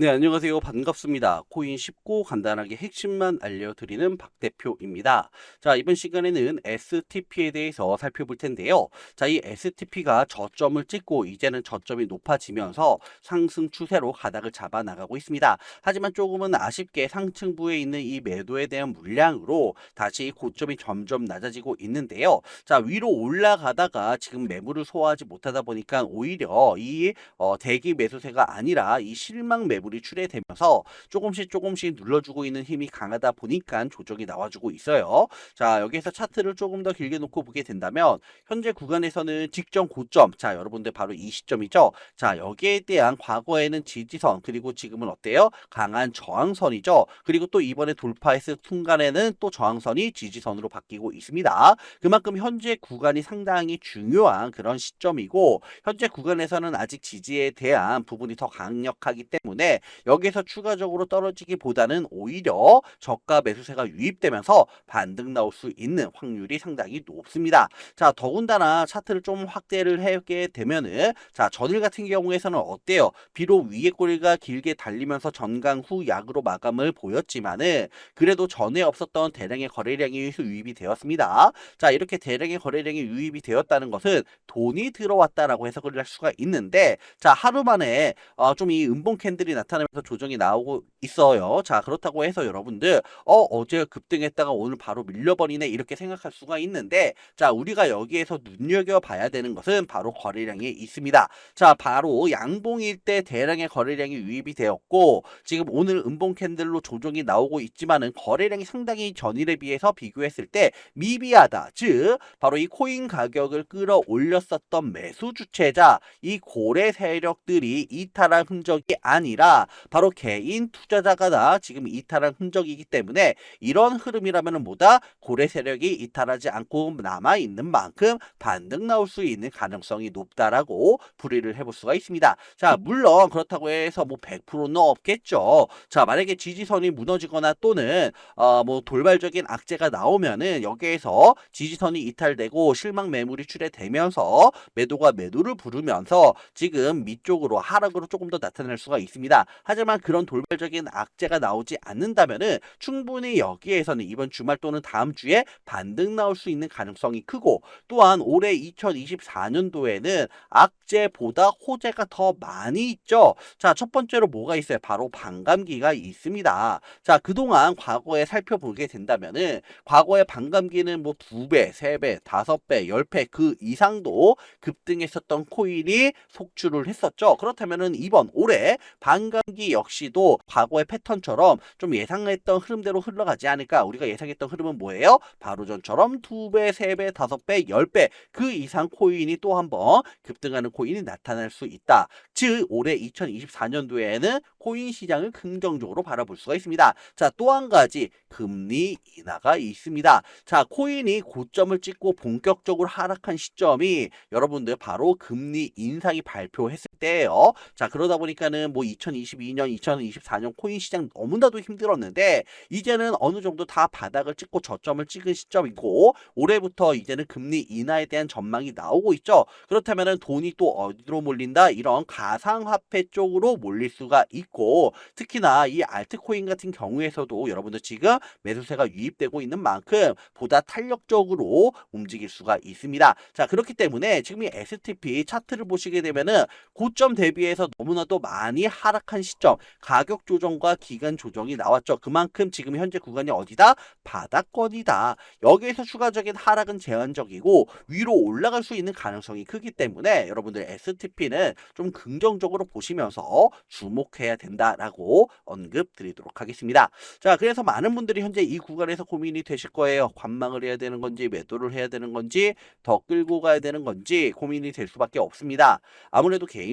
네, 안녕하세요. 반갑습니다. 코인 쉽고 간단하게 핵심만 알려드리는 박 대표입니다. 자, 이번 시간에는 STP에 대해서 살펴볼 텐데요. 자, 이 STP가 저점을 찍고 이제는 저점이 높아지면서 상승 추세로 가닥을 잡아 나가고 있습니다. 하지만 조금은 아쉽게 상층부에 있는 이 매도에 대한 물량으로 다시 고점이 점점 낮아지고 있는데요. 자, 위로 올라가다가 지금 매물을 소화하지 못하다 보니까 오히려 이 어, 대기 매수세가 아니라 이 실망 매물 이 출해되면서 조금씩 조금씩 눌러주고 있는 힘이 강하다 보니까 조정이 나와주고 있어요. 자, 여기에서 차트를 조금 더 길게 놓고 보게 된다면 현재 구간에서는 직전 고점, 자, 여러분들 바로 이 시점이죠. 자, 여기에 대한 과거에는 지지선 그리고 지금은 어때요? 강한 저항선이죠. 그리고 또 이번에 돌파했을 순간에는 또 저항선이 지지선으로 바뀌고 있습니다. 그만큼 현재 구간이 상당히 중요한 그런 시점이고 현재 구간에서는 아직 지지에 대한 부분이 더 강력하기 때문에 여기서 추가적으로 떨어지기보다는 오히려 저가 매수세가 유입되면서 반등 나올 수 있는 확률이 상당히 높습니다. 자, 더군다나 차트를 좀 확대를 하게 되면은 자, 전일 같은 경우에서는 어때요? 비록 위에 꼬리가 길게 달리면서 전강 후 약으로 마감을 보였지만은 그래도 전에 없었던 대량의 거래량이 유입이 되었습니다. 자, 이렇게 대량의 거래량이 유입이 되었다는 것은 돈이 들어왔다라고 해석을 할 수가 있는데 자, 하루 만에 어, 좀 이 음봉 캔들이 나타나면서 조정이 나오고 있어요. 자, 그렇다고 해서 여러분들 어, 어제 급등했다가 오늘 바로 밀려버리네 이렇게 생각할 수가 있는데 자, 우리가 여기에서 눈여겨 봐야 되는 것은 바로 거래량이 있습니다. 자, 바로 양봉일 때 대량의 거래량이 유입이 되었고 지금 오늘 음봉 캔들로 조정이 나오고 있지만은 거래량이 상당히 전일에 비해서 비교했을 때 미비하다. 즉, 바로 이 코인 가격을 끌어올렸었던 매수 주체자 이 고래 세력들이 이탈한 흔적이 아니라 바로 개인 투자자가 다 지금 이탈한 흔적이기 때문에 이런 흐름이라면 뭐다 고래 세력이 이탈하지 않고 남아 있는 만큼 반등 나올 수 있는 가능성이 높다라고 풀이를 해볼 수가 있습니다. 자, 물론 그렇다고 해서 뭐 100%는 없겠죠. 자, 만약에 지지선이 무너지거나 또는 어, 뭐 돌발적인 악재가 나오면은 여기에서 지지선이 이탈되고 실망 매물이 출해되면서 매도가 매도를 부르면서 지금 밑쪽으로 하락으로 조금 더 나타날 수가 있습니다. 하지만 그런 돌발적인 악재가 나오지 않는다면은 충분히 여기에서는 이번 주말 또는 다음 주에 반등 나올 수 있는 가능성이 크고 또한 올해 2024년도에는 악재보다 호재가 더 많이 있죠. 자, 첫 번째로 뭐가 있어요? 바로 반감기가 있습니다. 자, 그동안 과거에 살펴보게 된다면은 과거에 반감기는 뭐 두 배, 세 배, 다섯 배, 열 배 그 이상도 급등했었던 코인이 속출을 했었죠. 그렇다면은 이번 올해 반 감기 역시도 과거의 패턴처럼 좀 예상했던 흐름대로 흘러가지 않을까? 우리가 예상했던 흐름은 뭐예요? 바로 전처럼 두 배, 세 배, 다섯 배, 열배그 이상 코인이 또 한번 급등하는 코인이 나타날 수 있다. 즉 올해 2024년도에는 코인 시장을 긍정적으로 바라볼 수가 있습니다. 자, 또 한 가지 금리 인하가 있습니다. 자, 코인이 고점을 찍고 본격적으로 하락한 시점이 여러분들 바로 금리 인상이 발표했을 때예요. 자, 그러다 보니까는 뭐 2022년, 2024년 코인 시장 너무나도 힘들었는데 이제는 어느 정도 다 바닥을 찍고 저점을 찍은 시점이고 올해부터 이제는 금리 인하에 대한 전망이 나오고 있죠. 그렇다면은 돈이 또 어디로 몰린다? 이런 가상화폐 쪽으로 몰릴 수가 있고 특히나 이 알트코인 같은 경우에서도 여러분들 지금 매수세가 유입되고 있는 만큼 보다 탄력적으로 움직일 수가 있습니다. 자, 그렇기 때문에 지금 이 STP 차트를 보시게 되면은 고점 대비해서 너무나도 많이 하락한 시점, 가격 조정과 기간 조정이 나왔죠. 그만큼 지금 현재 구간이 어디다? 바닥권이다. 여기에서 추가적인 하락은 제한적이고 위로 올라갈 수 있는 가능성이 크기 때문에 여러분들 STP는 좀 긍정적으로 보시면서 주목해야 된다라고 언급 드리도록 하겠습니다. 자, 그래서 많은 분들이 현재 이 구간에서 고민이 되실 거예요. 관망을 해야 되는 건지 매도를 해야 되는 건지 더 끌고 가야 되는 건지 고민이 될 수밖에 없습니다. 아무래도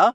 됩니다.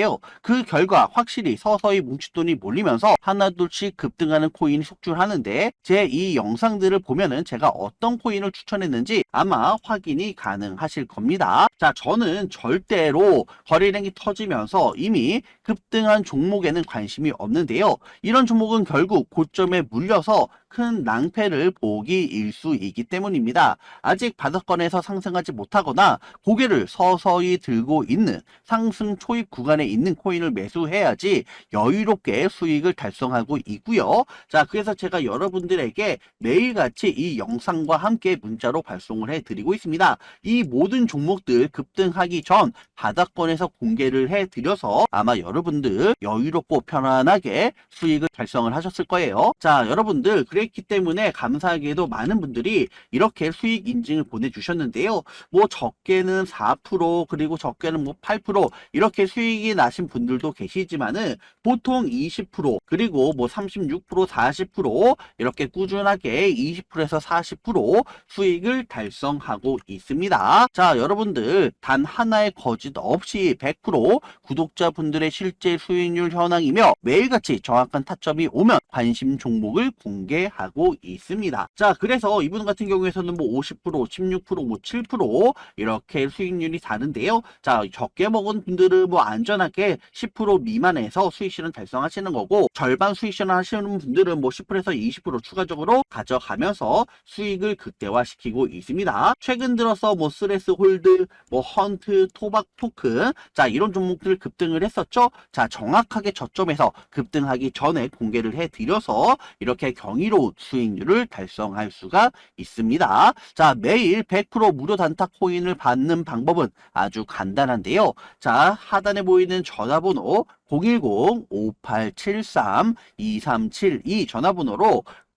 그 결과 확실히 서서히 뭉칫돈이 몰리면서 하나둘씩 급등하는 코인이 속출하는데 제 이 영상들을 보면은 제가 어떤 코인을 추천했는지 아마 확인이 가능하실 겁니다. 자, 저는 절대로 거래량이 터지면서 이미 급등한 종목에는 관심이 없는데요. 이런 종목은 결국 고점에 물려서 큰 낭패를 보기 일수이기 때문입니다. 아직 바닥권에서 상승하지 못하거나 고개를 서서히 들고 있는 상승 초입 구간에 있는 코인을 매수해야지 여유롭게 수익을 달성하고 있고요. 자, 그래서 제가 여러분들에게 매일같이 이 영상과 함께 문자로 발송을 해드리고 있습니다. 이 모든 종목들 급등하기 전 바닥권에서 공개를 해드려서 아마 여러분들 여유롭고 편안하게 수익을 달성을 하셨을 거예요. 자, 여러분들 그랬기 때문에 감사하게도 많은 분들이 이렇게 수익 인증을 보내주셨는데요. 뭐 적게는 4% 그리고 적게는 뭐 8% 이렇게 수익이 나신 분들도 계시지만은 보통 20% 그리고 뭐 36% 40% 이렇게 꾸준하게 20%에서 40% 수익을 달성하고 있습니다. 자, 여러분들 단 하나의 거짓 없이 100% 구독자분들의 실제 수익률 현황이며 매일같이 정확한 타점이 오면 관심 종목을 공개하고 있습니다. 자, 그래서 이분 같은 경우에서는 뭐 50%, 16%, 뭐 7% 이렇게 수익률이 다른데요. 자, 적게 먹은 분들은 뭐 안전하게 10% 미만에서 수익 실현 달성하시는 거고 절반 수익 실현 하시는 분들은 뭐 10%에서 20% 추가적으로 가져가면서 수익을 극대화시키고 있습니다. 최근 들어서 뭐 스레스 홀드, 뭐 헌트, 토박 토큰 자 이런 종목들 급등을 했었죠. 자 정확하게 저점에서 급등하기 전에 공개를 해드려서 이렇게 경이로운 수익률을 달성할 수가 있습니다. 자 매일 100% 무료 단타 코인을 받는 방법은 아주 간단한데요. 자 하단에 보이는 전화번호 010-5873-2372 전화번호로